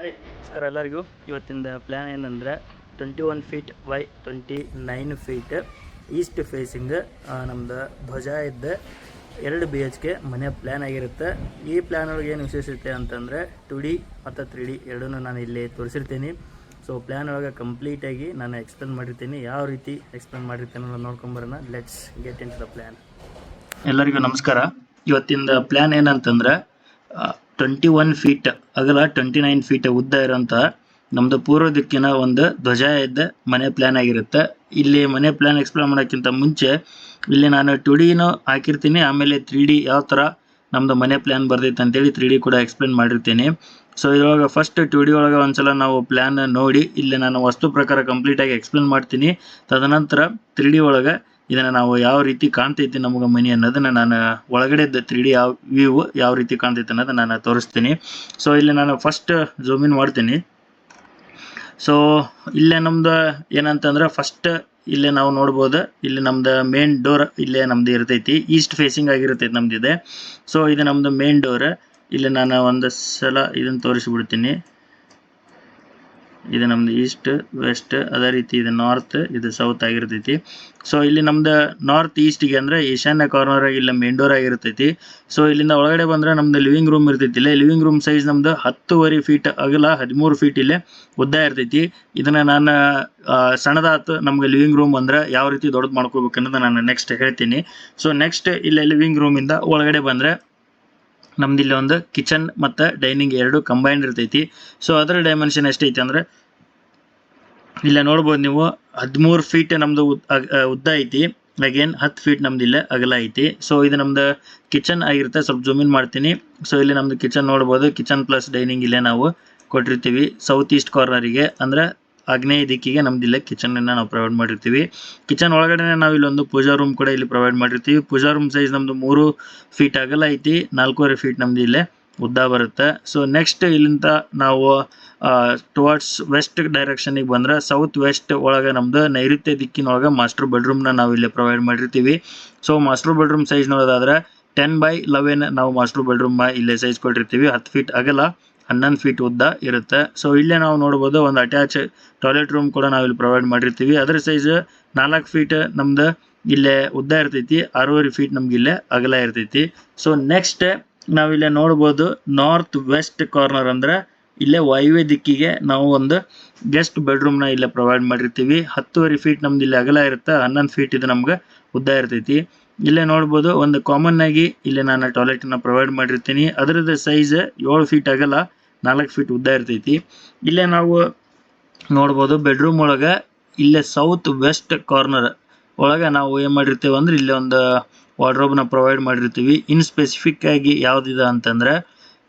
Hi ನಮಸ್ಕಾರ ಎಲ್ಲರಿಗೂ ಇವತ್ತಿನ ಪ್ಲ್ಯಾನ್ ಏನಂದರೆ twenty one feet by twenty nine feet east facing ನಮ್ದು ಧ್ವಜ ಇದ್ದ ಎರಡು ಬಿ ಎಚ್ ಕೆ ಮನೆ ಪ್ಲ್ಯಾನ್ ಆಗಿರುತ್ತೆ. ಈ ಪ್ಲ್ಯಾನ್ ಒಳಗೆ ಏನು ವಿಶೇಷತೆ ಅಂತಂದರೆ ಟು ಡಿ ಮತ್ತು ತ್ರೀ ಡಿ ಎರಡನ್ನೂ ನಾನು ಇಲ್ಲಿ ತೋರಿಸಿರ್ತೀನಿ. ಸೊ ಪ್ಲ್ಯಾನ್ ಒಳಗೆ ಕಂಪ್ಲೀಟಾಗಿ ನಾನು ಎಕ್ಸ್ಪ್ಲೇನ್ ಮಾಡಿರ್ತೀನಿ. ಯಾವ ರೀತಿ ಎಕ್ಸ್ಪ್ಲೇನ್ ಮಾಡಿರ್ತೀನಿ ಅನ್ನೋದು ನೋಡ್ಕೊಂಬರೋಣ let's get into the plan ಎಲ್ಲರಿಗೂ ನಮಸ್ಕಾರ. ಇವತ್ತಿನ ಪ್ಲ್ಯಾನ್ ಏನಂತಂದ್ರೆ ಟ್ವೆಂಟಿ ಒನ್ ಫೀಟ್ ಅಗಲ ಟ್ವೆಂಟಿ ನೈನ್ ಫೀಟ್ ಉದ್ದ ಇರೋಂಥ ನಮ್ಮದು ಪೂರ್ವ ದಿಕ್ಕಿನ ಒಂದು ಧ್ವಜ ಇದ್ದ ಮನೆ ಪ್ಲ್ಯಾನ್ ಆಗಿರುತ್ತೆ. ಇಲ್ಲಿ ಮನೆ ಪ್ಲ್ಯಾನ್ ಎಕ್ಸ್ಪ್ಲೇನ್ ಮಾಡೋಕ್ಕಿಂತ ಮುಂಚೆ ಇಲ್ಲಿ ನಾನು ಟು ಡಿನೂ ಹಾಕಿರ್ತೀನಿ, ಆಮೇಲೆ ತ್ರೀ ಡಿ ಯಾವ ಥರ ನಮ್ಮದು ಮನೆ ಪ್ಲ್ಯಾನ್ ಬರ್ತೈತೆ ಅಂತೇಳಿ ತ್ರೀ ಡಿ ಕೂಡ ಎಕ್ಸ್ಪ್ಲೇನ್ ಮಾಡಿರ್ತೀನಿ. ಸೊ ಇವಾಗ ಫಸ್ಟ್ ಟು ಡಿ ಒಳಗೆ ಒಂದ್ಸಲ ನಾವು ಪ್ಲ್ಯಾನ್ ನೋಡಿ, ಇಲ್ಲಿ ನಾನು ವಸ್ತು ಪ್ರಕಾರ ಕಂಪ್ಲೀಟಾಗಿ ಎಕ್ಸ್ಪ್ಲೇನ್ ಮಾಡ್ತೀನಿ. ತದನಂತರ ತ್ರೀ ಡಿ ಒಳಗೆ ಇದನ್ನು ನಾವು ಯಾವ ರೀತಿ ಕಾಣ್ತೈತಿ ನಮಗೆ ಮನಿ ಅನ್ನೋದನ್ನ ನಾನು ಒಳಗಡೆ ತ್ರೀ ಡಿ ಯಾವ ವ್ಯೂ ಯಾವ ರೀತಿ ಕಾಣ್ತೈತೆ ಅನ್ನೋದನ್ನ ನಾನು ತೋರಿಸ್ತೀನಿ. ಸೊ ಇಲ್ಲಿ ನಾನು ಫಸ್ಟ್ ಜೂಮ್ ಇನ್ ಮಾಡ್ತೀನಿ. ಸೊ ಇಲ್ಲೇ ನಮ್ದು ಏನಂತಂದ್ರೆ ಫಸ್ಟ್ ಇಲ್ಲೇ ನಾವು ನೋಡ್ಬೋದು, ಇಲ್ಲಿ ನಮ್ದು ಮೇನ್ ಡೋರ್ ಇಲ್ಲೇ ನಮ್ದು ಇರ್ತೈತಿ ಈಸ್ಟ್ ಫೇಸಿಂಗ್ ಆಗಿರ್ತೈತಿ ನಮ್ದು ಇದೆ ಸೊ ಇದು ನಮ್ಮದು ಮೇನ್ ಡೋರ್ ಇಲ್ಲಿ ನಾನು ಒಂದು ಸಲ ಇದನ್ನು ತೋರಿಸ್ಬಿಡ್ತೀನಿ. ಇದು ನಮ್ದು ಈಸ್ಟ್, ವೆಸ್ಟ್, ಅದೇ ರೀತಿ ಇದು ನಾರ್ತ್, ಇದು ಸೌತ್ ಆಗಿರ್ತೈತಿ. ಸೊ ಇಲ್ಲಿ ನಮ್ದು ನಾರ್ತ್, ಈಸ್ಟಿಗೆ ಅಂದ್ರೆ ಈಶಾನ್ಯ ಕಾರ್ನರ್ ಇಲ್ಲ ಮೇನ್ ಡೋರ್ ಆಗಿರ್ತೈತಿ. ಸೊ ಇಲ್ಲಿಂದ ಒಳಗಡೆ ಬಂದ್ರೆ ನಮ್ದು ಲಿವಿಂಗ್ ರೂಮ್ ಇರ್ತೈತಿ ಇಲ್ಲೇ. ಲಿವಿಂಗ್ ರೂಮ್ ಸೈಜ್ ನಮ್ದು ಹತ್ತುವರೆ ಫೀಟ್ ಅಗಲ, ಹದಿಮೂರು ಫೀಟ್ ಇಲ್ಲೇ ಉದ್ದ ಇರ್ತೈತಿ. ಇದನ್ನ ನಾನು ಸಣ್ಣದಾತು ನಮ್ಗೆ ಲಿವಿಂಗ್ ರೂಮ್ ಅಂದ್ರೆ ಯಾವ ರೀತಿ ದೊಡ್ಡದು ಮಾಡ್ಕೋಬೇಕನ್ನೋದು ನಾನು ನೆಕ್ಸ್ಟ್ ಹೇಳ್ತೀನಿ. ಸೊ ನೆಕ್ಸ್ಟ್ ಇಲ್ಲಿ ಲಿವಿಂಗ್ ರೂಮಿಂದ ಒಳಗಡೆ ಬಂದ್ರೆ ನಮ್ದು ಇಲ್ಲಿ ಒಂದು ಕಿಚನ್ ಮತ್ತು ಡೈನಿಂಗ್ ಎರಡು ಕಂಬೈನ್ಡ್ ಇರ್ತೈತಿ. ಸೊ ಅದರ ಡೈಮೆನ್ಷನ್ ಎಷ್ಟೈತಿ ಅಂದ್ರೆ, ಇಲ್ಲ ನೋಡ್ಬೋದು ನೀವು ಹದಿಮೂರು ಫೀಟ್ ಅಗ್- ಉದ್ದ ಐತಿ. ಅಗೇನ್ ಹತ್ತು ಫೀಟ್ ನಮ್ದು ಇಲ್ಲೇ ಅಗಲ ಐತಿ. ಸೊ ಇದು ನಮ್ದು ಕಿಚನ್ ಆಗಿರುತ್ತೆ. ಸ್ವಲ್ಪ ಜೂಮಿನ್ ಮಾಡ್ತೀನಿ. ಸೊ ಇಲ್ಲಿ ನಮ್ದು ಕಿಚನ್ ನೋಡ್ಬೋದು. ಕಿಚನ್ ಪ್ಲಸ್ ಡೈನಿಂಗ್ ಇಲ್ಲೇ ನಾವು ಕೊಟ್ಟಿರ್ತೀವಿ. ಸೌತ್ ಈಸ್ಟ್ ಕಾರ್ನರಿಗೆ ಅಂದ್ರೆ ಆಗ್ನೇಯ ದಿಕ್ಕಿಗೆ ನಮ್ದು ಇಲ್ಲೇ ಕಿಚನನ್ನು ನಾವು ಪ್ರೊವೈಡ್ ಮಾಡಿರ್ತೀವಿ. ಕಿಚನ್ ಒಳಗಡೆ ನಾವು ಇಲ್ಲೊಂದು ಪೂಜಾ ರೂಮ್ ಕೂಡ ಇಲ್ಲಿ ಪ್ರೊವೈಡ್ ಮಾಡಿರ್ತೀವಿ. ಪೂಜಾ ರೂಮ್ ಸೈಜ್ ನಮ್ದು ಮೂರು ಫೀಟ್ ಆಗಲ್ಲ ಐತಿ, ನಾಲ್ಕೂವರೆ ಫೀಟ್ ನಮ್ದು ಇಲ್ಲೇ ಉದ್ದ ಬರುತ್ತೆ. ಸೊ ನೆಕ್ಸ್ಟ್ ಇಲ್ಲಿಂದ ನಾವು ಟುವರ್ಡ್ಸ್ ವೆಸ್ಟ್ ಡೈರೆಕ್ಷನಿಗೆ ಬಂದ್ರೆ ಸೌತ್ ವೆಸ್ಟ್ ಒಳಗೆ ನಮ್ದು ನೈಋತ್ಯ ದಿಕ್ಕಿನೊಳಗೆ ಮಾಸ್ಟರ್ ಬೆಡ್ರೂಮ್ನ ನಾವು ಇಲ್ಲಿ ಪ್ರೊವೈಡ್ ಮಾಡಿರ್ತೀವಿ. ಸೊ ಮಾಸ್ಟರ್ ಬೆಡ್ರೂಮ್ ಸೈಜ್ ನೋಡೋದಾದ್ರೆ ಟೆನ್ ಬೈ ಲೆವೆನ್ ನಾವು ಮಾಸ್ಟರ್ ಬೆಡ್ರೂಮ್ ಇಲ್ಲೇ ಸೈಜ್ ಕೊಟ್ಟಿರ್ತೀವಿ. ಹತ್ತು ಫೀಟ್ ಅಗಲ. ಹನ್ನೊಂದು ಫೀಟ್ ಉದ್ದ ಇರುತ್ತೆ. ಸೊ ಇಲ್ಲೇ ನಾವು ನೋಡ್ಬೋದು ಒಂದು ಅಟ್ಯಾಚ್ ಟಾಯ್ಲೆಟ್ ರೂಮ್ ಕೂಡ ನಾವು ಇಲ್ಲಿ ಪ್ರೊವೈಡ್ ಮಾಡಿರ್ತೀವಿ. ಅದ್ರ ಸೈಜ್ ನಾಲ್ಕು ಫೀಟ್ ನಮ್ದು ಇಲ್ಲೇ ಉದ್ದ ಇರ್ತೈತಿ. ಆರೂವರೆ ಫೀಟ್ ನಮ್ಗೆ ಇಲ್ಲೇ ಅಗಲ ಇರ್ತೈತಿ. ಸೊ ನೆಕ್ಸ್ಟ್ ನಾವಿಲ್ಲೇ ನೋಡ್ಬೋದು ನಾರ್ತ್ ವೆಸ್ಟ್ ಕಾರ್ನರ್ ಅಂದ್ರೆ ಇಲ್ಲೇ ವಾಯುವ್ಯ ದಿಕ್ಕಿಗೆ ನಾವು ಒಂದು ಗೆಸ್ಟ್ ಬೆಡ್ರೂಮ್ನ ಇಲ್ಲೇ ಪ್ರೊವೈಡ್ ಮಾಡಿರ್ತೀವಿ. ಹತ್ತುವರೆ ಫೀಟ್ ನಮ್ದು ಇಲ್ಲಿ ಅಗಲ ಇರುತ್ತೆ. ಹನ್ನೊಂದು ಫೀಟ್ ಇದು ನಮ್ಗೆ ಉದ್ದ ಇರ್ತೈತಿ. ಇಲ್ಲೇ ನೋಡ್ಬೋದು ಒಂದು ಕಾಮನ್ ಆಗಿ ಇಲ್ಲೇ ನಾನು ಟಾಯ್ಲೆಟನ್ನು ಪ್ರೊವೈಡ್ ಮಾಡಿರ್ತೀನಿ. ಅದರದ ಸೈಜ್ ಏಳು ಫೀಟ್ ಅಗಲ. ನಾಲ್ಕು ಫೀಟ್ ಉದ್ದ ಇರ್ತೈತಿ. ಇಲ್ಲೇ ನಾವು ನೋಡ್ಬೋದು ಬೆಡ್ರೂಮ್ ಒಳಗೆ ಇಲ್ಲೇ ಸೌತ್ ವೆಸ್ಟ್ ಕಾರ್ನರ್ ಒಳಗೆ ನಾವು ಏನು ಮಾಡಿರ್ತೀವಿ ಅಂದ್ರೆ ಇಲ್ಲಿ ಒಂದು ವಾರ್ಡ್ರೋಬ್ನ ಪ್ರೊವೈಡ್ ಮಾಡಿರ್ತೀವಿ. ಇನ್ ಸ್ಪೆಸಿಫಿಕ್ ಆಗಿ ಯಾವುದಿದೆ ಅಂತಂದ್ರೆ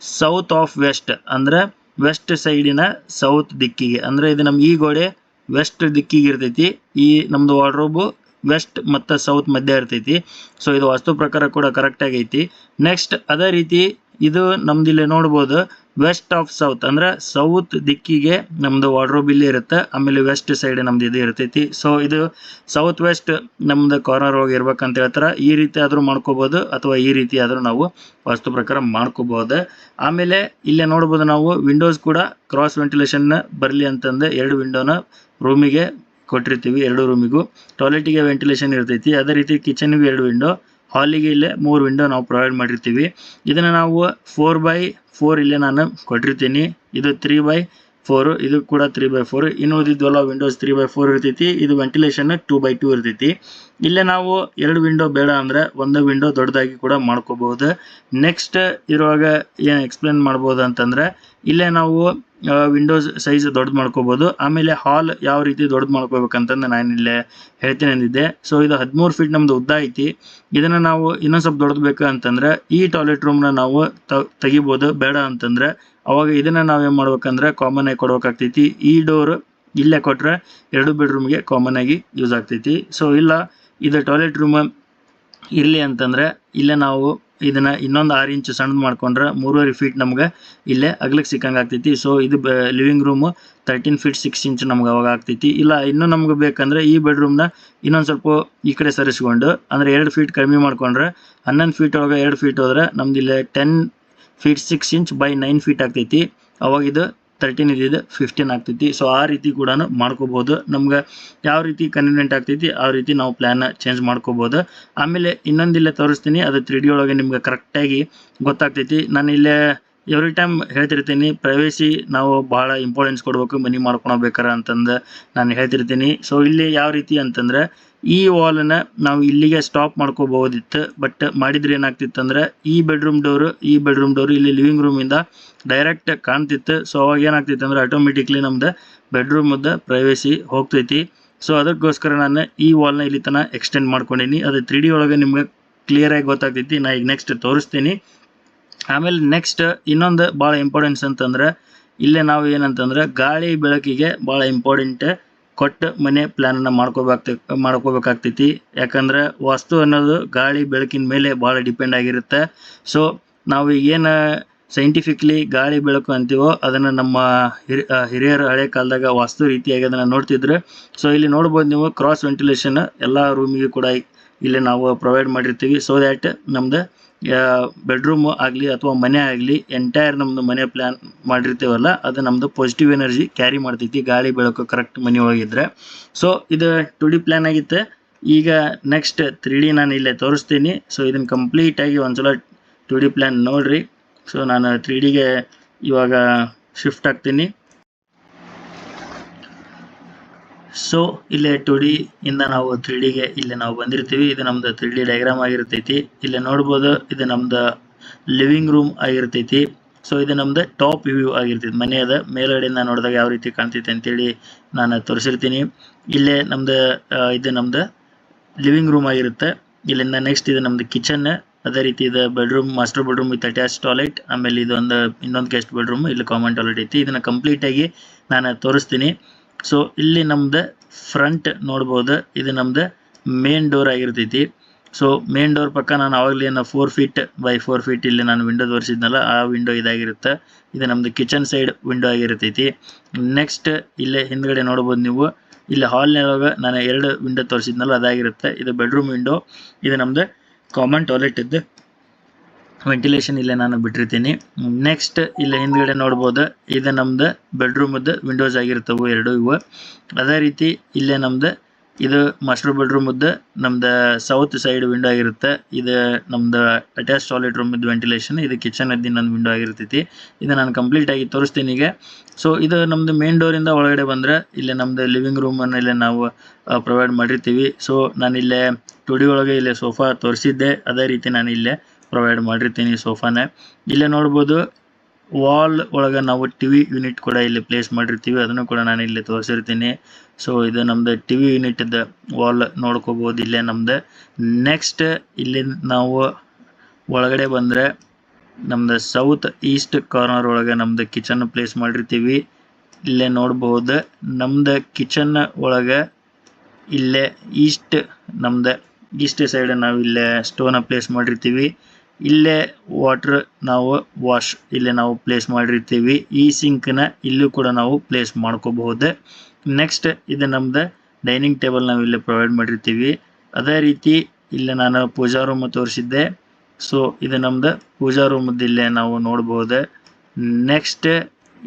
ಸೌತ್ ಆಫ್ ವೆಸ್ಟ್ ಅಂದ್ರೆ ವೆಸ್ಟ್ ಸೈಡಿನ ಸೌತ್ ದಿಕ್ಕಿಗೆ. ಅಂದ್ರೆ ಇದು ನಮ್ಮ ಈ ಗೋಡೆ ವೆಸ್ಟ್ ದಿಕ್ಕಿಗೆ ಇರ್ತೈತಿ. ಈ ನಮ್ದು ವಾರ್ಡ್ರೋಬು ವೆಸ್ಟ್ ಮತ್ತು ಸೌತ್ ಮಧ್ಯ ಇರ್ತೈತಿ. ಸೊ ಇದು ವಾಸ್ತು ಪ್ರಕಾರ ಕೂಡ ಕರೆಕ್ಟ್ ಆಗೈತಿ. ನೆಕ್ಸ್ಟ್ ಅದೇ ರೀತಿ ಇದು ನಮ್ದು ಇಲ್ಲಿ ನೋಡ್ಬೋದು ವೆಸ್ಟ್ ಆಫ್ ಸೌತ್ ಅಂದ್ರೆ ಸೌತ್ ದಿಕ್ಕಿಗೆ ನಮ್ದು ವಾರ್ಡ್ರೋಬ್ ಇಲ್ಲಿ ಇರುತ್ತೆ. ಆಮೇಲೆ ವೆಸ್ಟ್ ಸೈಡ್ ನಮ್ದು ಇದು ಇರ್ತೈತಿ. ಸೊ ಇದು ಸೌತ್ ವೆಸ್ಟ್ ನಮ್ದು ಕಾರ್ನರ್ ಹೋಗಿ ಇರ್ಬೇಕಂತ ಹೇಳ್ತಾರೆ. ಈ ರೀತಿ ಆದ್ರೂ ಮಾಡ್ಕೋಬಹುದು ಅಥವಾ ಈ ರೀತಿ ಆದ್ರೂ ನಾವು ವಾಸ್ತು ಪ್ರಕಾರ ಮಾಡ್ಕೋಬಹುದು ಆಮೇಲೆ ಇಲ್ಲೇ ನೋಡ್ಬೋದು ನಾವು ವಿಂಡೋಸ್ ಕೂಡ ಕ್ರಾಸ್ ವೆಂಟಿಲೇಷನ್ ಬರಲಿ ಅಂತಂದು ಎರಡು ವಿಂಡೋನ ರೂಮಿಗೆ ಕೊಟ್ಟಿರ್ತೀವಿ, ಎರಡು ರೂಮಿಗೂ ಟಾಯ್ಲೆಟಿಗೆ ವೆಂಟಿಲೇಷನ್ ಇರ್ತೈತಿ. ಅದೇ ರೀತಿ ಕಿಚನ್ಗೂ ಎರಡು ವಿಂಡೋ ಹಾಲಿಗೆ ಇಲ್ಲೇ ಮೂರು ವಿಂಡೋ ನಾವು ಪ್ರೊವೈಡ್ ಮಾಡಿರ್ತೀವಿ. ಇದನ್ನು ನಾವು ಫೋರ್ ಬೈ ಫೋರ್ ಇಲ್ಲಿ ನಾನು ಕೊಟ್ಟಿರ್ತೀನಿ. ಇದು ತ್ರೀ ಬೈ ಫೋರ್ ಇದು ಕೂಡ ತ್ರೀ ಬೈ ಫೋರ್ ಇನ್ನು ಉಳಿದಿದ್ವಲ್ಲ ವಿಂಡೋಸ್ ತ್ರೀ ಬೈ ಫೋರ್ ಇರ್ತೈತಿ. ಇದು ವೆಂಟಿಲೇಷನ್ ಟೂ ಬೈ ಟೂ ಇರ್ತೈತಿ. ಇಲ್ಲೇ ನಾವು ಎರಡು ವಿಂಡೋ ಬೇಡ ಅಂದ್ರೆ ಒಂದು ವಿಂಡೋ ದೊಡ್ಡದಾಗಿ ಕೂಡ ಮಾಡ್ಕೋಬಹುದು. ನೆಕ್ಸ್ಟ್ ಇರುವಾಗ ಏನು ಎಕ್ಸ್ಪ್ಲೇನ್ ಮಾಡ್ಬೋದು ಅಂತಂದ್ರೆ, ಇಲ್ಲೇ ನಾವು ವಿಂಡೋಸ್ ಸೈಜ್ ದೊಡ್ಡದು ಮಾಡ್ಕೋಬಹುದು ಆಮೇಲೆ ಹಾಲ್ ಯಾವ ರೀತಿ ದೊಡ್ಡದು ನಾನು ಇಲ್ಲೇ ಹೇಳ್ತೀನಿ ಅಂದಿದ್ದೆ. ಸೊ ಇದು ಹದಿಮೂರು ಫೀಟ್ ನಮ್ದು ಉದ್ದ ಐತಿ. ಇದನ್ನ ನಾವು ಇನ್ನೊಂದು ಸ್ವಲ್ಪ ದೊಡ್ಡದು ಬೇಕು ಅಂತಂದ್ರೆ ಈ ಟಾಯ್ಲೆಟ್ ರೂಮ್ನ ನಾವು ತೆಗಿಬೋದು. ಬೇಡ ಅಂತಂದ್ರೆ ಅವಾಗ ಇದನ್ನ ನಾವು ಏನು ಮಾಡ್ಬೇಕಂದ್ರೆ ಕಾಮನ್ ಆಗಿ ಕೊಡ್ಬೇಕಾಗ್ತೈತಿ. ಈ ಡೋರ್ ಇಲ್ಲೇ ಕೊಟ್ಟರೆ ಎರಡು ಬೆಡ್ರೂಮ್ಗೆ ಕಾಮನ್ ಆಗಿ ಯೂಸ್ ಆಗ್ತೈತಿ. ಸೊ ಇಲ್ಲ, ಇದು ಟಾಯ್ಲೆಟ್ ರೂಮ್ ಇರಲಿ ಅಂತಂದ್ರೆ ಇಲ್ಲೇ ನಾವು ಇದನ್ನ ಇನ್ನೊಂದು ಆರು ಇಂಚ್ ಸಣ್ಣದು ಮಾಡ್ಕೊಂಡ್ರೆ ಮೂರುವರೆ ಫೀಟ್ ನಮ್ಗೆ ಇಲ್ಲೇ ಅಗ್ಲಕ್ಕೆ ಸಿಕ್ಕಂಗೆ ಆಗ್ತೈತಿ. ಸೊ ಇದು living room thirteen feet six inch ನಮ್ಗೆ ಅವಾಗ ಆಗ್ತೈತಿ. ಇಲ್ಲ, ಇನ್ನೂ ನಮ್ಗೆ ಬೇಕಂದ್ರೆ ಈ ಬೆಡ್ರೂಮ್ನ ಇನ್ನೊಂದು ಸ್ವಲ್ಪ ಈ ಕಡೆ ಸರಿಸ್ಕೊಂಡು, ಅಂದ್ರೆ ಎರಡು ಫೀಟ್ ಕಡಿಮೆ ಮಾಡ್ಕೊಂಡ್ರೆ ಹನ್ನೊಂದು ಫೀಟ್ ಒಳಗೆ ಎರಡು ಫೀಟ್ ಹೋದ್ರೆ ನಮ್ದು ಇಲ್ಲೇ ten feet six inch by nine feet ಆಗ್ತೈತಿ. ಅವಾಗ ಇದು ತರ್ಟೀನ್ ಇದ್ದಿದ್ದು ಫಿಫ್ಟೀನ್ ಆಗ್ತೈತಿ. ಸೊ ಆ ರೀತಿ ಕೂಡ ಮಾಡ್ಕೋಬೋದು. ನಮ್ಗೆ ಯಾವ ರೀತಿ ಕನ್ವೀನಿಯಂಟ್ ಆಗ್ತೈತಿ, ಆ ರೀತಿ ನಾವು ಪ್ಲ್ಯಾನ್ ಚೇಂಜ್ ಮಾಡ್ಕೋಬೋದು. ಆಮೇಲೆ ಇನ್ನೊಂದಿಲ್ಲೇ ತೋರಿಸ್ತೀನಿ. ಅದು ತ್ರೀ ಡಿ ಒಳಗೆ ನಿಮ್ಗೆ ಕರೆಕ್ಟಾಗಿ ಗೊತ್ತಾಗ್ತೈತಿ. ನಾನು ಇಲ್ಲೇ ಎವ್ರಿ ಟೈಮ್ ಹೇಳ್ತಿರ್ತೀನಿ ಪ್ರೈವೇಸಿ ನಾವು ಭಾಳ ಇಂಪಾರ್ಟೆನ್ಸ್ ಕೊಡಬೇಕು, ಮನಿ ಮಾಡ್ಕೊಳ್ಬೇಕಾರೆ ಅಂತಂದು ನಾನು ಹೇಳ್ತಿರ್ತೀನಿ. ಸೊ ಇಲ್ಲಿ ಯಾವ ರೀತಿ ಅಂತಂದ್ರೆ ಈ ವಾಲನ್ನು ನಾವು ಇಲ್ಲಿಗೆ ಸ್ಟಾಪ್ ಮಾಡ್ಕೋಬಹುದಿತ್ತು. ಬಟ್ ಮಾಡಿದ್ರೆ ಏನಾಗ್ತಿತ್ತು ಅಂದ್ರೆ, ಈ ಬೆಡ್ರೂಮ್ ಡೋರು ಈ ಬೆಡ್ರೂಮ್ ಡೋರು ಇಲ್ಲಿ ಲಿವಿಂಗ್ ರೂಮಿಂದ ಡೈರೆಕ್ಟ್ ಕಾಣ್ತಿತ್ತು. ಸೊ ಅವಾಗ ಏನಾಗ್ತಿತ್ತು ಅಂದ್ರೆ ಆಟೋಮೆಟಿಕ್ಲಿ ನಮ್ದು ಬೆಡ್ರೂಮದ ಪ್ರೈವೇಸಿ ಹೋಗ್ತೈತಿ. ಸೊ ಅದಕ್ಕೋಸ್ಕರ ನಾನು ಈ ವಾಲ್ನ ಇಲ್ಲಿ ತನಕ ಎಕ್ಸ್ಟೆಂಡ್ ಮಾಡ್ಕೊಂಡೀನಿ. ಅದು ತ್ರೀ ಡಿ ಒಳಗೆ ನಿಮ್ಗೆ ಕ್ಲಿಯರಾಗಿ ಗೊತ್ತಾಗ್ತೈತಿ. ನಾ ಈಗ ನೆಕ್ಸ್ಟ್ ತೋರಿಸ್ತೀನಿ. ಆಮೇಲೆ ನೆಕ್ಸ್ಟ್ ಇನ್ನೊಂದು ಭಾಳ ಇಂಪಾರ್ಟೆನ್ಸ್ ಅಂತಂದ್ರೆ, ಇಲ್ಲೇ ನಾವು ಏನಂತಂದ್ರೆ ಗಾಳಿ ಬೆಳಕಿಗೆ ಭಾಳ ಇಂಪಾರ್ಟೆಂಟ್ ಕೊಟ್ಟು ಮನೆ ಪ್ಲ್ಯಾನನ್ನು ಮಾಡ್ಕೋಬೇಕಾಗ್ತ ಮಾಡ್ಕೋಬೇಕಾಗ್ತೈತಿ. ಯಾಕಂದ್ರೆ ವಾಸ್ತು ಅನ್ನೋದು ಗಾಳಿ ಬೆಳಕಿನ ಮೇಲೆ ಭಾಳ ಡಿಪೆಂಡ್ ಆಗಿರುತ್ತೆ. ಸೊ ನಾವು ಏನು ಸೈಂಟಿಫಿಕ್ಲಿ ಗಾಳಿ ಬೆಳಕು ಅಂತೀವೋ ಅದನ್ನು ನಮ್ಮ ಹಿರಿ ಹಿರಿಯರು ಹಳೆ ಕಾಲದಾಗ ವಾಸ್ತು ರೀತಿಯಾಗಿ ಅದನ್ನು ನೋಡ್ತಿದ್ರು. ಸೊ ಇಲ್ಲಿ ನೋಡ್ಬೋದು ನೀವು ಕ್ರಾಸ್ ವೆಂಟಿಲೇಷನ್ ಎಲ್ಲ ರೂಮಿಗೆ ಕೂಡ ಇಲ್ಲಿ ನಾವು ಪ್ರೊವೈಡ್ ಮಾಡಿರ್ತೀವಿ. ಸೊ ದ್ಯಾಟ್ ನಮ್ದು ಬೆಡ್ರೂಮ್ ಆಗಲಿ ಅಥವಾ ಮನೆ ಆಗಲಿ ಎಂಟೈರ್ ನಮ್ದು ಮನೆ ಪ್ಲ್ಯಾನ್ ಮಾಡಿರ್ತೀವಲ್ಲ, ಅದು ನಮ್ಮದು ಪಾಸಿಟಿವ್ ಎನರ್ಜಿ ಕ್ಯಾರಿ ಮಾಡ್ತೈತಿ, ಗಾಳಿ ಬೆಳಕು ಕರೆಕ್ಟ್ ಮನೆ ಒಳಗಿದ್ರೆ ಸೊ ಇದು ಟು ಡಿ ಪ್ಲ್ಯಾನ್ ಆಗಿತ್ತು. ಈಗ ನೆಕ್ಸ್ಟ್ ತ್ರೀ ಡಿ ನಾನು ಇಲ್ಲೇ ತೋರಿಸ್ತೀನಿ. ಸೊ ಇದನ್ನು ಕಂಪ್ಲೀಟಾಗಿ ಒಂದ್ಸಲ ಟು ಡಿ ಪ್ಲ್ಯಾನ್ ನೋಡಿರಿ. ಸೊ ನಾನು ತ್ರೀ ಡಿಗೆ ಇವಾಗ ಶಿಫ್ಟ್ ಆಗ್ತೀನಿ ಸೊ ಇಲ್ಲೇ ಟು ಡಿ ಇಂದ ನಾವು ತ್ರೀ ಡಿಗೆ ಇಲ್ಲಿ ನಾವು ಬಂದಿರ್ತೀವಿ. ಇದು ನಮ್ದು ತ್ರೀ ಡಿ ಡಯಾಗ್ರಾಮ್ ಆಗಿರ್ತೈತಿ. ಇಲ್ಲಿ ನೋಡ್ಬೋದು, ಇದು ನಮ್ದು ಲಿವಿಂಗ್ ರೂಮ್ ಆಗಿರ್ತೈತಿ. ಸೊ ಇದು ನಮ್ದು ಟಾಪ್ ವ್ಯೂ ಆಗಿರ್ತೈತಿ. ಮನೆಯದ ಮೇಲ್ಗಡೆಯಿಂದ ನೋಡಿದಾಗ ಯಾವ ರೀತಿ ಕಾಣ್ತೈತಿ ಅಂತೇಳಿ ನಾನು ತೋರಿಸಿರ್ತೀನಿ. ಇಲ್ಲೇ ನಮ್ದು ಇದು ನಮ್ದು ಲಿವಿಂಗ್ ರೂಮ್ ಆಗಿರುತ್ತೆ. ಇಲ್ಲಿಂದ ನೆಕ್ಸ್ಟ್ ಇದು ನಮ್ದು ಕಿಚನ್ ಅದೇ ರೀತಿ ಇದು bedroom master bedroom with attach toilet ಆಮೇಲೆ ಇದೊಂದು, ಇನ್ನೊಂದು ಗೆಸ್ಟ್ ಬೆಡ್ರೂಮ್ ಇಲ್ಲಿ ಕಾಮನ್ ಟಾಯ್ಲೆಟ್ ಐತಿ. ಇದನ್ನ ಕಂಪ್ಲೀಟ್ ಆಗಿ ನಾನು ತೋರಿಸ್ತೀನಿ. ಸೊ ಇಲ್ಲಿ ನಮ್ದು ಫ್ರಂಟ್ ನೋಡ್ಬೋದು. ಇದು ನಮ್ದು ಮೇನ್ ಡೋರ್ ಆಗಿರ್ತೈತಿ. ಸೊ ಮೇನ್ ಡೋರ್ ಪಕ್ಕ ನಾನು ಆವಾಗಲೇ ಏನೋ four feet by four feet ಇಲ್ಲಿ ನಾನು ವಿಂಡೋ ತೋರಿಸಿದ್ನಲ್ಲ, ಆ ವಿಂಡೋ ಇದಾಗಿರುತ್ತೆ. ಇದು ನಮ್ದು ಕಿಚನ್ ಸೈಡ್ ವಿಂಡೋ ಆಗಿರ್ತೈತಿ. ನೆಕ್ಸ್ಟ್ ಇಲ್ಲೇ ಹಿಂದ್ಗಡೆ ನೋಡ್ಬೋದು ನೀವು. ಇಲ್ಲಿ ಹಾಲ್ನೊಳಗೆ ನಾನು ಎರಡು ವಿಂಡೋ ತೋರಿಸಿದ್ನಲ್ಲ, ಅದಾಗಿರುತ್ತೆ. ಇದು ಬೆಡ್ರೂಮ್ ವಿಂಡೋ ಇದು ನಮ್ದು ಕಾಮನ್ ಟಾಯ್ಲೆಟ್ ಇದ್ದು ವೆಂಟಿಲೇಷನ್ ಇಲ್ಲೇ ನಾನು ಬಿಟ್ಟಿರ್ತೀನಿ. ನೆಕ್ಸ್ಟ್ ಇಲ್ಲಿ ಹಿಂದ್ಗಡೆ ನೋಡ್ಬೋದು, ಇದು ನಮ್ದು ಬೆಡ್ರೂಮದ್ದು ವಿಂಡೋಸ್ ಆಗಿರ್ತವೆ ಎರಡು ಇವು. ಅದೇ ರೀತಿ ಇಲ್ಲೇ ನಮ್ದು, ಇದು ಮಾಸ್ಟರ್ ಬೆಡ್ರೂಮದ್ದು ನಮ್ದು ಸೌತ್ ಸೈಡ್ ವಿಂಡೋ ಆಗಿರುತ್ತೆ. ಇದು ನಮ್ದು ಅಟ್ಯಾಚ್ ಟಾಯ್ಲೆಟ್ ರೂಮದ್ದು ವೆಂಟಿಲೇಷನ್ ಇದು ಕಿಚನ್ ಅದ್ದಿನ ನನ್ನ ವಿಂಡೋ ಆಗಿರ್ತೈತಿ. ಇದು ನಾನು ಕಂಪ್ಲೀಟ್ ಆಗಿ ತೋರಿಸ್ತೀನಿ ಈಗ. ಸೊ ಇದು ನಮ್ದು ಮೇನ್ ಡೋರಿಂದ ಒಳಗಡೆ ಬಂದರೆ, ಇಲ್ಲಿ ನಮ್ದು ಲಿವಿಂಗ್ ರೂಮನ್ನು ಇಲ್ಲೇ ನಾವು ಪ್ರೊವೈಡ್ ಮಾಡಿರ್ತೀವಿ. ಸೊ ನಾನು ಇಲ್ಲೇ ಟು ಡಿ ಒಳಗೆ ಇಲ್ಲೇ ಸೋಫಾ ತೋರಿಸಿದ್ದೆ. ಅದೇ ರೀತಿ ನಾನು ಇಲ್ಲೇ ಪ್ರೊವೈಡ್ ಮಾಡಿರ್ತೀನಿ ಸೋಫಾನ. ಇಲ್ಲೇ ನೋಡ್ಬೋದು ವಾಲ್ ಒಳಗೆ ನಾವು ಟಿ ವಿ ಯೂನಿಟ್ ಕೂಡ ಇಲ್ಲಿ ಪ್ಲೇಸ್ ಮಾಡಿರ್ತೀವಿ. ಅದನ್ನು ಕೂಡ ನಾನು ಇಲ್ಲಿ ತೋರಿಸಿರ್ತೀನಿ. ಸೊ ಇದು ನಮ್ದು ಟಿ ವಿ ಯೂನಿಟ್ದ ವಾಲ್ ನೋಡ್ಕೋಬೋದು ಇಲ್ಲೇ ನಮ್ದು. ನೆಕ್ಸ್ಟ್ ಇಲ್ಲಿ ನಾವು ಒಳಗಡೆ ಬಂದರೆ ನಮ್ದು ಸೌತ್ ಈಸ್ಟ್ ಕಾರ್ನರ್ ಒಳಗೆ ನಮ್ದು ಕಿಚನ್ ಪ್ಲೇಸ್ ಮಾಡಿರ್ತೀವಿ. ಇಲ್ಲೇ ನೋಡ್ಬೋದು, ನಮ್ದು ಕಿಚನ್ ಒಳಗೆ ಇಲ್ಲೇ ಈಸ್ಟ್ ನಮ್ದು ಈಸ್ಟ್ ಸೈಡ್ ನಾವು ಇಲ್ಲೇ ಸ್ಟೋನ ಪ್ಲೇಸ್ ಮಾಡಿರ್ತೀವಿ. ಇಲ್ಲೇ ವಾಟರ್ ನಾವು ವಾಶ್ ಇಲ್ಲೇ ನಾವು ಪ್ಲೇಸ್ ಮಾಡಿರ್ತೀವಿ. ಈ ಸಿಂಕ್ನ ಇಲ್ಲೂ ಕೂಡ ನಾವು ಪ್ಲೇಸ್ ಮಾಡ್ಕೋಬಹುದು. ನೆಕ್ಸ್ಟ್ ಇದು ನಮ್ದು ಡೈನಿಂಗ್ ಟೇಬಲ್ ನಾವು ಇಲ್ಲೇ ಪ್ರೊವೈಡ್ ಮಾಡಿರ್ತೀವಿ. ಅದೇ ರೀತಿ ಇಲ್ಲಿ ನಾನು ಪೂಜಾ ರೂಮ್ ತೋರಿಸಿದ್ದೆ. ಸೊ ಇದು ನಮ್ದು ಪೂಜಾ ರೂಮ್ ನಾವು ನೋಡ್ಬೋದು. ನೆಕ್ಸ್ಟ್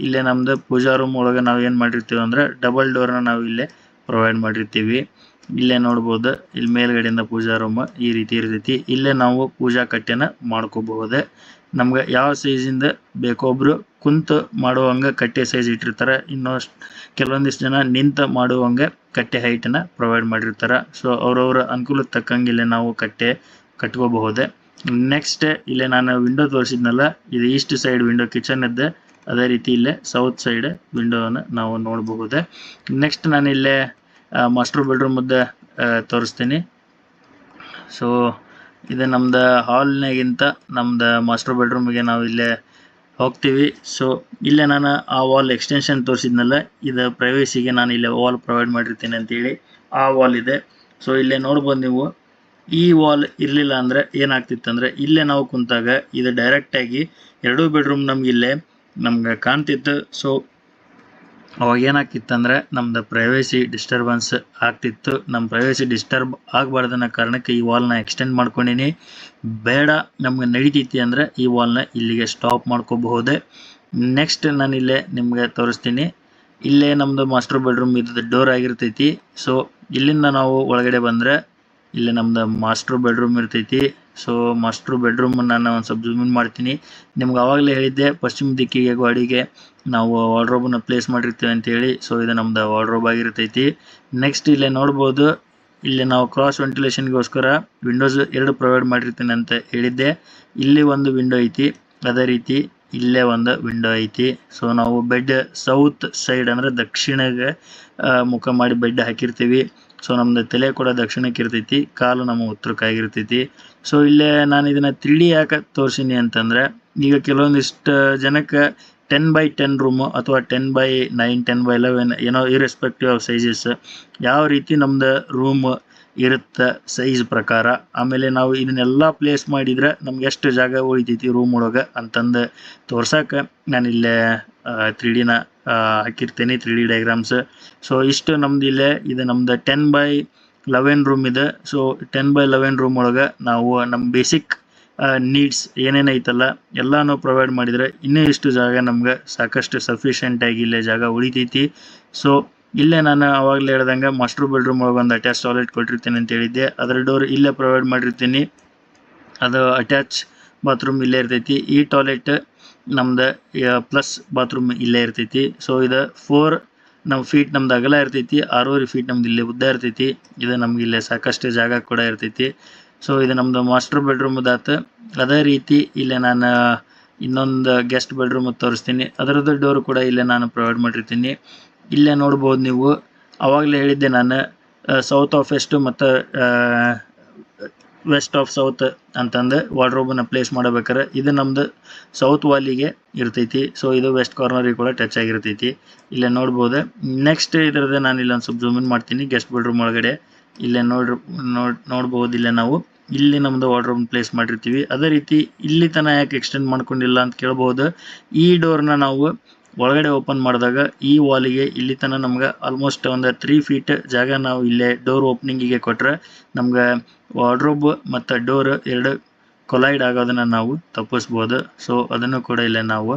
ಇಲ್ಲೇ ನಮ್ದು ಪೂಜಾ ರೂಮ್ ಒಳಗೆ ನಾವು ಏನು ಮಾಡಿರ್ತೀವಿ ಅಂದ್ರೆ ಡಬಲ್ ಡೋರ್ನ ನಾವು ಇಲ್ಲೇ ಪ್ರೊವೈಡ್ ಮಾಡಿರ್ತೀವಿ. ಇಲ್ಲೇ ನೋಡ್ಬೋದು. ಇಲ್ಲಿ ಮೇಲ್ಗಡೆಯಿಂದ ಪೂಜಾ ರೂಮ್ ಈ ರೀತಿ ಇರ್ತೈತಿ. ಇಲ್ಲೇ ನಾವು ಪೂಜಾ ಕಟ್ಟೆನ ಮಾಡ್ಕೋಬಹುದು. ನಮ್ಗೆ ಯಾವ ಸೈಜಿಂದ ಬೇಕೊಬ್ರು ಕುಂತು ಮಾಡುವಂಗೆ ಕಟ್ಟೆ ಸೈಜ್ ಇಟ್ಟಿರ್ತಾರೆ. ಇನ್ನು ಕೆಲವೊಂದಿಷ್ಟು ಜನ ನಿಂತ ಮಾಡುವಂಗೆ ಕಟ್ಟೆ ಹೈಟನ್ನು ಪ್ರೊವೈಡ್ ಮಾಡಿರ್ತಾರೆ. ಸೊ ಅವ್ರವ್ರ ಅನುಕೂಲಕ್ಕೆ ತಕ್ಕಂಗೆ ಇಲ್ಲೇ ನಾವು ಕಟ್ಟೆ ಕಟ್ಕೋಬಹುದು. ನೆಕ್ಸ್ಟ್ ಇಲ್ಲೇ ನಾನು ವಿಂಡೋ ತೋರಿಸಿದ್ನಲ್ಲ, ಇದು ಈಸ್ಟ್ ಸೈಡ್ ವಿಂಡೋ ಕಿಚನ್ ಇದ್ದೆ ಅದೇ ರೀತಿ ಇಲ್ಲೇ ಸೌತ್ ಸೈಡ್ ವಿಂಡೋವನ್ನು ನಾವು ನೋಡಬಹುದು. ನೆಕ್ಸ್ಟ್ ನಾನು ಇಲ್ಲೇ ಮಾಸ್ಟರ್ ಬೆಡ್ರೂಮದ್ದು ತೋರಿಸ್ತೀನಿ. ಸೊ ಇದು ನಮ್ದು ಹಾಲ್ನಾಗಿಂತ ನಮ್ದು ಮಾಸ್ಟರ್ ಬೆಡ್ರೂಮಿಗೆ ನಾವು ಇಲ್ಲೇ ಹೋಗ್ತೀವಿ. ಸೊ ಇಲ್ಲೇ ನಾನು ಆ ವಾಲ್ ಎಕ್ಸ್ಟೆನ್ಷನ್ ತೋರಿಸಿದ್ನಲ್ಲ, ಇದು ಪ್ರೈವೇಸಿಗೆ ನಾನು ಇಲ್ಲೇ ವಾಲ್ ಪ್ರೊವೈಡ್ ಮಾಡಿರ್ತೀನಿ ಅಂತೇಳಿ ಆ ವಾಲ್ ಇದೆ. ಸೊ ಇಲ್ಲೇ ನೋಡ್ಬೋದು ನೀವು, ಈ ವಾಲ್ ಇರಲಿಲ್ಲ ಅಂದರೆ ಏನಾಗ್ತಿತ್ತು ಅಂದರೆ ಇಲ್ಲೇ ನಾವು ಕುಂತಾಗ ಇದು ಡೈರೆಕ್ಟಾಗಿ ಎರಡೂ ಬೆಡ್ರೂಮ್ ನಮ್ಗೆ ಇಲ್ಲೇ ನಮ್ಗೆ ಕಾಣ್ತಿತ್ತು. ಸೊ ಅವಾಗ ಏನಾಗ್ತಿತ್ತು ಅಂದ್ರೆ ನಮ್ದು ಪ್ರೈವೇಸಿ ಡಿಸ್ಟರ್ಬೆನ್ಸ್ ಆಗ್ತಿತ್ತು. ನಮ್ಮ ಪ್ರೈವೇಸಿ ಡಿಸ್ಟರ್ಬ್ ಆಗಬಾರ್ದನ್ನ ಕಾರಣಕ್ಕೆ ಈ ವಾಲ್ನ ಎಕ್ಸ್ಟೆಂಡ್ ಮಾಡ್ಕೊಂಡಿನಿ. ಬೇಡ ನಮ್ಗೆ ನಡೀತೈತಿ ಅಂದ್ರೆ ಈ ವಾಲ್ನ ಇಲ್ಲಿಗೆ ಸ್ಟಾಪ್ ಮಾಡ್ಕೋಬಹುದೇ. ನೆಕ್ಸ್ಟ್ ನಾನು ಇಲ್ಲೇ ನಿಮಗೆ ತೋರಿಸ್ತೀನಿ. ಇಲ್ಲೇ ನಮ್ಮದು ಮಾಸ್ಟರ್ ಬೆಡ್ರೂಮ್ ಇದ್ದ ಡೋರ್ ಆಗಿರ್ತೈತಿ. ಸೊ ಇಲ್ಲಿಂದ ನಾವು ಒಳಗಡೆ ಬಂದರೆ ಇಲ್ಲಿ ನಮ್ಮದು ಮಾಸ್ಟರ್ ಬೆಡ್ರೂಮ್ ಇರ್ತೈತಿ. ಸೊ ಮಾಸ್ಟ್ರು ಬೆಡ್ರೂಮನ್ನು ನಾನು ಒಂದು ಸ್ವಲ್ಪ ಜೂಮ್ ಇನ್ ಮಾಡ್ತೀನಿ. ನಿಮ್ಗೆ ಆವಾಗಲೇ ಹೇಳಿದ್ದೆ, ಪಶ್ಚಿಮ ದಿಕ್ಕಿಗೆ, ಗೋಡೆಗೆ ನಾವು ವಾರ್ಡ್ರೋಬನ್ನ ಪ್ಲೇಸ್ ಮಾಡಿರ್ತೀವಿ ಅಂತೇಳಿ ಸೊ ಇದು ನಮ್ದು ವಾರ್ಡ್ರೋಬ್ ಆಗಿರ್ತೈತಿ. ನೆಕ್ಸ್ಟ್ ಇಲ್ಲಿ ನೋಡ್ಬೋದು, ಇಲ್ಲಿ ನಾವು ಕ್ರಾಸ್ ವೆಂಟಿಲೇಷನ್ಗೋಸ್ಕರ ವಿಂಡೋಸ್ ಎರಡು ಪ್ರೊವೈಡ್ ಮಾಡಿರ್ತೀನಿ ಅಂತ ಹೇಳಿದ್ದೆ. ಇಲ್ಲಿ ಒಂದು ವಿಂಡೋ ಐತಿ, ಅದೇ ರೀತಿ ಇಲ್ಲೇ ಒಂದು ವಿಂಡೋ ಐತಿ. ಸೊ ನಾವು ಬೆಡ್ ಸೌತ್ ಸೈಡ್ ಅಂದರೆ ದಕ್ಷಿಣಗೆ ಮುಖ ಮಾಡಿ ಬೆಡ್ ಹಾಕಿರ್ತೀವಿ. ಸೊ ನಮ್ದು ತಲೆ ಕೂಡ ದಕ್ಷಿಣಕ್ಕೆ ಇರ್ತೈತಿ, ಕಾಲು ನಮ್ಮ ಉತ್ತರಕ್ಕಾಗಿರ್ತೈತಿ ಸೊ ಇಲ್ಲೇ ನಾನು ಇದನ್ನ ತ್ರೀ ಡಿ ಯಾಕೆ ತೋರಿಸೀನಿ ಅಂತಂದ್ರೆ, ಈಗ ಕೆಲವೊಂದಿಷ್ಟು ಜನಕ್ಕೆ ಟೆನ್ ಬೈ ಟೆನ್ ರೂಮು ಅಥವಾ ten by nine ten by eleven ಏನೋ ಇರೆಸ್ಪೆಕ್ಟಿವ್ ಆಫ್ ಸೈಜಸ್ ಯಾವ ರೀತಿ ನಮ್ದು ರೂಮ್ ಇರುತ್ತೆ ಸೈಜ್ ಪ್ರಕಾರ, ಆಮೇಲೆ ನಾವು ಇದನ್ನೆಲ್ಲ ಪ್ಲೇಸ್ ಮಾಡಿದ್ರೆ ನಮ್ಗೆ ಎಷ್ಟು ಜಾಗ ಉಳಿತೈತಿ ರೂಮ್ ಒಳಗೆ ಅಂತಂದು ತೋರ್ಸಕ್ಕೆ ನಾನು ಇಲ್ಲೇ ತ್ರೀ ಡಿನ ಹಾಕಿರ್ತೀನಿ ತ್ರೀ ಡಿ ಡಯಾಗ್ರಾಮ್ಸ್ ಸೊ ಇಷ್ಟು ನಮ್ದು ಇಲ್ಲೇ, ಇದು ನಮ್ದು ಟೆನ್ ಬೈ ಲೆವೆನ್ ರೂಮ್ ಇದೆ. So ten by eleven room ಒಳಗೆ ನಾವು ನಮ್ಮ ಬೇಸಿಕ್ ನೀಡ್ಸ್ ಏನೇನೈತಲ್ಲ ಎಲ್ಲಾನು ಪ್ರೊವೈಡ್ ಮಾಡಿದರೆ ಇನ್ನೂ ಇಷ್ಟು ಜಾಗ ನಮ್ಗೆ ಸಾಕಷ್ಟು ಸಫಿಷಿಯೆಂಟ್ ಆಗಿ ಇಲ್ಲೇ ಜಾಗ ಉಳಿತೈತಿ. ಸೊ ಇಲ್ಲೇ ನಾನು ಅವಾಗಲೇ ಹೇಳ್ದಂಗೆ ಮಾಸ್ಟರ್ ಬೆಡ್ರೂಮ್ ಒಳಗೆ ಒಂದು ಅಟ್ಯಾಚ್ ಟಾಯ್ಲೆಟ್ ಕೊಟ್ಟಿರ್ತೀನಿ ಅಂತ ಹೇಳಿದ್ದೆ. ಅದರ ಡೋರ್ ಇಲ್ಲೇ ಪ್ರೊವೈಡ್ ಮಾಡಿರ್ತೀನಿ. ಅದು ಅಟ್ಯಾಚ್ ಬಾತ್ರೂಮ್ ಇಲ್ಲೇ ಇರ್ತೈತಿ. ಈ ಟಾಯ್ಲೆಟ್ ನಮ್ದು ಪ್ಲಸ್ ಬಾತ್ರೂಮ್ ಇಲ್ಲೇ ಇರ್ತೈತಿ. ಸೊ ಇದು ಫೋರ್ ನಮ್ಮ ಫೀಟ್ ನಮ್ದು ಅಗಲ ಇರ್ತೈತಿ, ಆರೂವರೆ ಫೀಟ್ ನಮ್ದು ಇಲ್ಲಿ ಉದ್ದ ಇರ್ತೈತಿ. ಇದು ನಮ್ಗೆ ಇಲ್ಲೇ ಸಾಕಷ್ಟು ಜಾಗ ಕೂಡ ಇರ್ತೈತಿ. ಸೊ ಇದು ನಮ್ಮದು ಮಾಸ್ಟರ್ ಬೆಡ್ರೂಮ್ ಆತು. ಅದೇ ರೀತಿ ಇಲ್ಲೇ ನಾನು ಇನ್ನೊಂದು ಗೆಸ್ಟ್ ಬೆಡ್ರೂಮ್ ತೋರಿಸ್ತೀನಿ. ಅದರದ್ದು ಡೋರ್ ಕೂಡ ಇಲ್ಲೇ ನಾನು ಪ್ರೊವೈಡ್ ಮಾಡಿರ್ತೀನಿ. ಇಲ್ಲೇ ನೋಡ್ಬೋದು ನೀವು. ಅವಾಗಲೇ ಹೇಳಿದ್ದೆ ನಾನು ಸೌತ್ ಆಫ್ ವೆಸ್ಟು ಮತ್ತು ವೆಸ್ಟ್ ಆಫ್ ಸೌತ್ ಅಂತಂದು ವಾಡ್ರೋಬನ್ನ ಪ್ಲೇಸ್ ಮಾಡಬೇಕಾದ್ರೆ ಇದು ನಮ್ದು ಸೌತ್ ವಾಲಿಗೆ ಇರ್ತೈತಿ. ಸೊ ಇದು ವೆಸ್ಟ್ ಕಾರ್ನರಿಗೆ ಕೂಡ ಟಚ್ ಆಗಿರ್ತೈತಿ. ಇಲ್ಲೇ ನೋಡ್ಬೋದು. ನೆಕ್ಸ್ಟ್ ಇದ್ರದ್ದು ನಾನು ಇಲ್ಲೊಂದು ಸ್ವಲ್ಪ ಜೂಮಿನ್ ಮಾಡ್ತೀನಿ. ಗೆಸ್ಟ್ ಬೆಡ್ರೂಮ್ ಒಳಗಡೆ ಇಲ್ಲೇ ನೋಡ್ರಿ ನೋಡ್, ನೋಡ್ಬೋದು ಇಲ್ಲೇ ನಾವು. ಇಲ್ಲಿ ನಮ್ದು ವಾರ್ಡ್ರೋಬ್ ಪ್ಲೇಸ್ ಮಾಡಿರ್ತೀವಿ. ಅದೇ ರೀತಿ ಇಲ್ಲಿ ತನಕ ಯಾಕೆ ಎಕ್ಸ್ಟೆಂಡ್ ಮಾಡ್ಕೊಂಡಿಲ್ಲ ಅಂತ ಕೇಳ್ಬೋದು. ಈ ಡೋರ್ನ ನಾವು ಒಳಗಡೆ ಓಪನ್ ಮಾಡಿದಾಗ ಈ ವಾಲಿಗೆ ಇಲ್ಲಿ ತನಕ ನಮ್ಗೆ ಆಲ್ಮೋಸ್ಟ್ ಒಂದು ತ್ರೀ ಫೀಟ್ ಜಾಗ ನಾವು ಇಲ್ಲೇ ಡೋರ್ ಓಪನಿಂಗಿಗೆ ಕೊಟ್ಟರೆ ನಮ್ಗೆ ವಾರ್ಡ್ರೋಬ್ ಮತ್ತು ಡೋರ್ ಎರಡು ಕೊಲೈಡ್ ಆಗೋದನ್ನ ನಾವು ತಪ್ಪಿಸ್ಬೋದು. ಸೊ ಅದನ್ನು ಕೂಡ ಇಲ್ಲೇ ನಾವು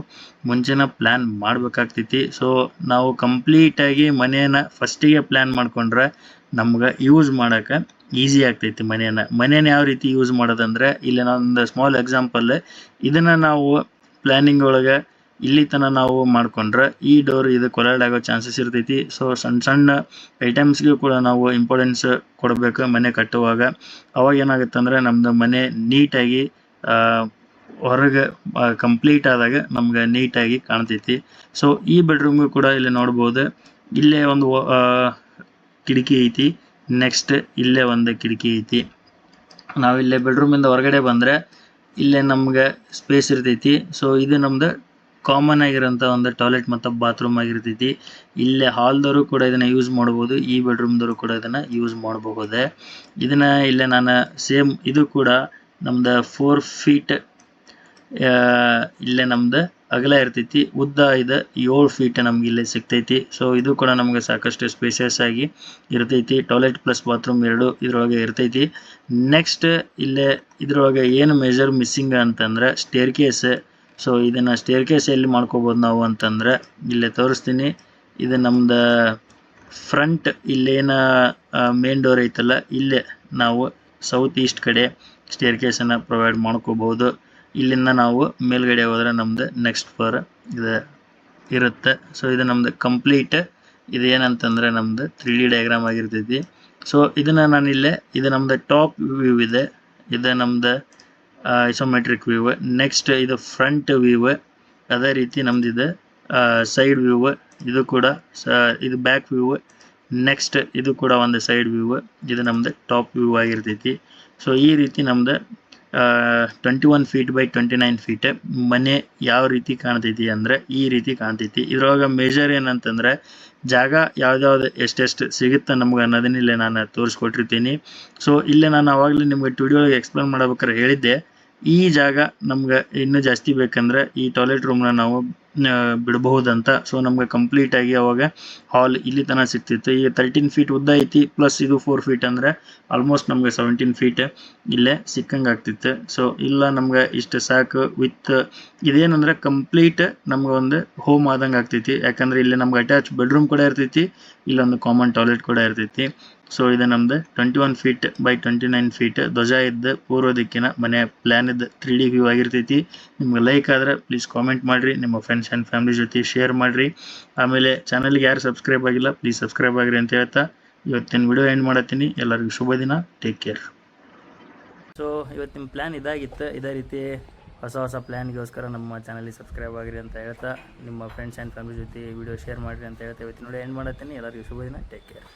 ಮುಂಚಿನ ಪ್ಲ್ಯಾನ್ ಮಾಡಬೇಕಾಗ್ತೈತಿ. ಸೊ ನಾವು ಕಂಪ್ಲೀಟಾಗಿ ಮನೆಯನ್ನು ಫಸ್ಟಿಗೆ ಪ್ಲ್ಯಾನ್ ಮಾಡ್ಕೊಂಡ್ರೆ ನಮ್ಗೆ ಯೂಸ್ ಮಾಡೋಕ್ಕೆ ಈಸಿ ಆಗ್ತೈತಿ ಮನೆಯನ್ನು. ಮನೆಯನ್ನು ಯಾವ ರೀತಿ ಯೂಸ್ ಮಾಡೋದಂದ್ರೆ, ಇಲ್ಲಿ ನಾನೊಂದು ಸ್ಮಾಲ್ ಎಕ್ಸಾಂಪಲ್ ಇದನ್ನು ನಾವು ಪ್ಲಾನಿಂಗ್ ಒಳಗೆ ಇಲ್ಲಿ ತನಕ ನಾವು ಮಾಡ್ಕೊಂಡ್ರೆ ಈ ಡೋರ್ ಇದು ಕೊಲೈಡ್ ಆಗೋ ಚಾನ್ಸಸ್ ಇರ್ತೈತಿ. ಸೊ ಸಣ್ಣ ಸಣ್ಣ ಐಟಮ್ಸ್ಗೂ ಕೂಡ ನಾವು ಇಂಪಾರ್ಟೆನ್ಸ್ ಕೊಡಬೇಕು ಮನೆ ಕಟ್ಟುವಾಗ. ಅವಾಗ ಏನಾಗುತ್ತೆ ಅಂದ್ರೆ ನಮ್ದು ಮನೆ ನೀಟಾಗಿ ಹೊರಗೆ ಕಂಪ್ಲೀಟ್ ಆದಾಗ ನಮ್ಗೆ ನೀಟಾಗಿ ಕಾಣ್ತೈತಿ. ಸೊ ಈ ಬೆಡ್ರೂಮ್ಗೂ ಕೂಡ ಇಲ್ಲಿ ನೋಡ್ಬೋದು. ಇಲ್ಲೇ ಒಂದು ಕಿಟಕಿ ಐತಿ. ನೆಕ್ಸ್ಟ್ ಇಲ್ಲೇ ಒಂದು ಕಿಟಕಿ ಐತಿ. ನಾವು ಇಲ್ಲೇ ಬೆಡ್ರೂಮಿಂದ ಹೊರಗಡೆ ಬಂದರೆ ಇಲ್ಲೇ ನಮ್ಗೆ ಸ್ಪೇಸ್ ಇರ್ತೈತಿ. ಸೊ ಇದು ನಮ್ದು ಕಾಮನ್ ಆಗಿರೋಂಥ ಒಂದು ಟಾಯ್ಲೆಟ್ ಮತ್ತು ಬಾತ್ರೂಮ್ ಆಗಿರ್ತೈತಿ. ಇಲ್ಲೇ ಹಾಲ್ದವರು ಕೂಡ ಇದನ್ನು ಯೂಸ್ ಮಾಡ್ಬೋದು, ಈ ಬೆಡ್ರೂಮ್ದವರು ಕೂಡ ಇದನ್ನು ಯೂಸ್ ಮಾಡಬಹುದೇ ಇದನ್ನು ಇಲ್ಲೇ ನಾನು ಸೇಮ್ ಇದು ಕೂಡ ನಮ್ದು ಫೋರ್ ಫೀಟ್ ಇಲ್ಲೇ ನಮ್ದು ಅಗಲ ಇರ್ತೈತಿ. ಉದ್ದ ಇದೆ ಏಳು ಫೀಟ್ ನಮ್ಗೆ ಇಲ್ಲೇ ಸಿಗ್ತೈತಿ. ಸೊ ಇದು ಕೂಡ ನಮಗೆ ಸಾಕಷ್ಟು ಸ್ಪೇಸಿಯಸ್ ಆಗಿ ಇರ್ತೈತಿ. ಟಾಯ್ಲೆಟ್ ಪ್ಲಸ್ ಬಾತ್ರೂಮ್ ಎರಡು ಇದರೊಳಗೆ ಇರ್ತೈತಿ. ನೆಕ್ಸ್ಟ್ ಇಲ್ಲೇ ಇದ್ರೊಳಗೆ ಏನು ಮೇಜರ್ ಮಿಸ್ಸಿಂಗ್ ಅಂತಂದ್ರೆ ಸ್ಟೇರ್ ಕೇಸ್ ಸೊ ಇದನ್ನು ಸ್ಟೇರ್ ಕೇಸ್ ಎಲ್ಲಿ ಮಾಡ್ಕೋಬೋದು ನಾವು ಅಂತಂದ್ರೆ, ಇಲ್ಲೇ ತೋರಿಸ್ತೀನಿ. ಇದು ನಮ್ಮದು ಫ್ರಂಟ್ ಇಲ್ಲೇನ ಮೇನ್ ಡೋರ್ ಐತಲ್ಲ, ಇಲ್ಲೇ ನಾವು ಸೌತ್ ಈಸ್ಟ್ ಕಡೆ ಸ್ಟೇರ್ ಕೇಸನ್ನು ಪ್ರೊವೈಡ್ ಮಾಡ್ಕೋಬೋದು. ಇಲ್ಲಿಂದ ನಾವು ಮೇಲ್ಗಡೆ ಹೋದರೆ ನಮ್ಮದು ನೆಕ್ಸ್ಟ್ ಫ್ಲೋರ್ ಇದು ಇರುತ್ತೆ. ಸೊ ಇದು ನಮ್ಮದು ಕಂಪ್ಲೀಟ್ ಇದೇನಂತಂದರೆ ನಮ್ಮದು ತ್ರೀ ಡಿ ಡಯಾಗ್ರಾಮ್ ಆಗಿರ್ತೈತಿ. ಸೊ ಇದನ್ನು ನಾನಿಲ್ಲೇ, ಇದು ನಮ್ಮದು ಟಾಪ್ ವ್ಯೂ ಇದೆ. ಇದು ನಮ್ದು ಐಸೋಮೆಟ್ರಿಕ್ ವ್ಯೂವ್ ನೆಕ್ಸ್ಟ್ ಇದು ಫ್ರಂಟ್ ವ್ಯೂವ್ ಅದೇ ರೀತಿ ನಮ್ದು ಇದು ಸೈಡ್ ವ್ಯೂವ್ ಇದು ಕೂಡ ಇದು ಬ್ಯಾಕ್ ವ್ಯೂವ್ ನೆಕ್ಸ್ಟ್ ಇದು ಕೂಡ ಒಂದು ಸೈಡ್ ವ್ಯೂವ್ ಇದು ನಮ್ದು ಟಾಪ್ ವ್ಯೂ ಆಗಿರ್ತೈತಿ. ಸೊ ಈ ರೀತಿ ನಮ್ದು twenty one feet by twenty nine feet ಮನೆ ಯಾವ ರೀತಿ ಕಾಣ್ತೈತಿ ಅಂದ್ರೆ ಈ ರೀತಿ ಕಾಣ್ತೈತಿ. ಇದ್ರೊಳಗೆ ಮೇಜರ್ ಏನಂತಂದ್ರೆ ಜಾಗ ಯಾವ್ದಾವ್ದು ಎಷ್ಟೆಷ್ಟು ಸಿಗುತ್ತೆ ನಮ್ಗೆ ಅನ್ನೋದನ್ನ ಇಲ್ಲೇ ನಾನು ತೋರಿಸ್ಕೊಟ್ಟಿರ್ತೀನಿ. ಸೊ ಇಲ್ಲೇ ನಾನು ಅವಾಗಲೇ ನಿಮ್ಗೆ ವಿಡಿಯೋ ಎಕ್ಸ್ಪ್ಲೇನ್ ಮಾಡ್ಬೇಕಾದ್ರೆ ಹೇಳಿದ್ದೆ. ಈ ಜಾಗ ನಮ್ಗೆ ಇನ್ನೂ ಜಾಸ್ತಿ ಬೇಕಂದ್ರೆ ಈ ಟಾಯ್ಲೆಟ್ ರೂಮ್ನ ನಾವು ಬಿಡಬಹುದಂತ. ಸೊ ನಮ್ಗೆ ಕಂಪ್ಲೀಟ್ ಆಗಿ ಅವಾಗ ಹಾಲ್ ಇಲ್ಲಿ ತನಕ ಸಿಗ್ತಿತ್ತು. ಈಗ ತರ್ಟೀನ್ ಫೀಟ್ ಉದ್ದ ಐತಿ ಪ್ಲಸ್ ಇದು ಫೋರ್ ಫೀಟ್ ಅಂದ್ರೆ ಆಲ್ಮೋಸ್ಟ್ ನಮ್ಗೆ ಸೆವೆಂಟೀನ್ ಫೀಟ್ ಇಲ್ಲೇ ಸಿಕ್ಕಂಗೆ ಆಗ್ತಿತ್ತು. ಸೊ ಇಲ್ಲ ನಮ್ಗೆ ಇಷ್ಟು ಸಾಕು ವಿತ್ ಇದೇನಂದ್ರೆ ಕಂಪ್ಲೀಟ್ ನಮ್ಗೆ ಒಂದು ಹೋಮ್ ಆದಂಗೆ ಆಗ್ತೈತಿ. ಯಾಕಂದ್ರೆ ಇಲ್ಲಿ ನಮ್ಗೆ ಅಟ್ಯಾಚ್ ಬೆಡ್ರೂಮ್ ಕೂಡ ಇರ್ತೈತಿ, ಇಲ್ಲೊಂದು ಕಾಮನ್ ಟಾಯ್ಲೆಟ್ ಕೂಡ ಇರ್ತೈತಿ. ಸೊ ಇದು ನಮ್ದು twenty one feet by twenty nine feet ಧ್ವಜ ಇದ್ದ ಪೂರ್ವ ದಿಕ್ಕಿನ ಮನೆ ಪ್ಲಾನ್ ಇದ್ದ ತ್ರೀ ಡಿ ವ್ಯೂ ಆಗಿರ್ತೈತಿ. ನಿಮ್ಗೆ ಲೈಕ್ ಆದ್ರೆ ಪ್ಲೀಸ್ ಕಾಮೆಂಟ್ ಮಾಡಿರಿ. ನಿಮ್ಮ ಫ್ರೆಂಡ್ಸ್ ಆ್ಯಂಡ್ ಫ್ಯಾಮಿಲಿ ಜೊತೆ ಶೇರ್ ಮಾಡಿರಿ. ಆಮೇಲೆ ಚಾನಲ್ಗೆ ಯಾರು ಸಬ್ಸ್ಕ್ರೈಬ್ ಆಗಿಲ್ಲ ಪ್ಲೀಸ್ ಸಬ್ಸ್ಕ್ರೈಬ್ ಆಗಿರಿ ಅಂತ ಹೇಳ್ತಾ ಇವತ್ತಿನ ವಿಡಿಯೋ ಎಂಡ್ ಮಾಡತ್ತೀನಿ. ಎಲ್ಲರಿಗೂ ಶುಭ ದಿನ. ಟೇಕ್ ಕೇರ್ ಸೊ ಇವತ್ತಿನ ಪ್ಲ್ಯಾನ್ ಇದಾಗಿತ್ತು. ಇದೇ ರೀತಿ ಹೊಸ ಹೊಸ ಪ್ಲ್ಯಾನ್ಗೋಸ್ಕರ ನಮ್ಮ ಚಾನಲಿಗೆ ಸಬ್ಸ್ಕ್ರೈಬ್ ಆಗಿರಿ ಅಂತ ಹೇಳ್ತಾ ನಿಮ್ಮ ಫ್ರೆಂಡ್ಸ್ ಆ್ಯಂಡ್ ಫ್ಯಾಮಿಲಿ ಜೊತೆ ವಿಡಿಯೋ ಶೇರ್ ಮಾಡಿರಿ ಅಂತ ಹೇಳ್ತಾ ಇವತ್ತಿನ ನೋಡಿ ಎಂಡ್ ಮಾಡತ್ತೀನಿ. ಎಲ್ಲರಿಗೂ ಶುಭ ದಿನ. Take care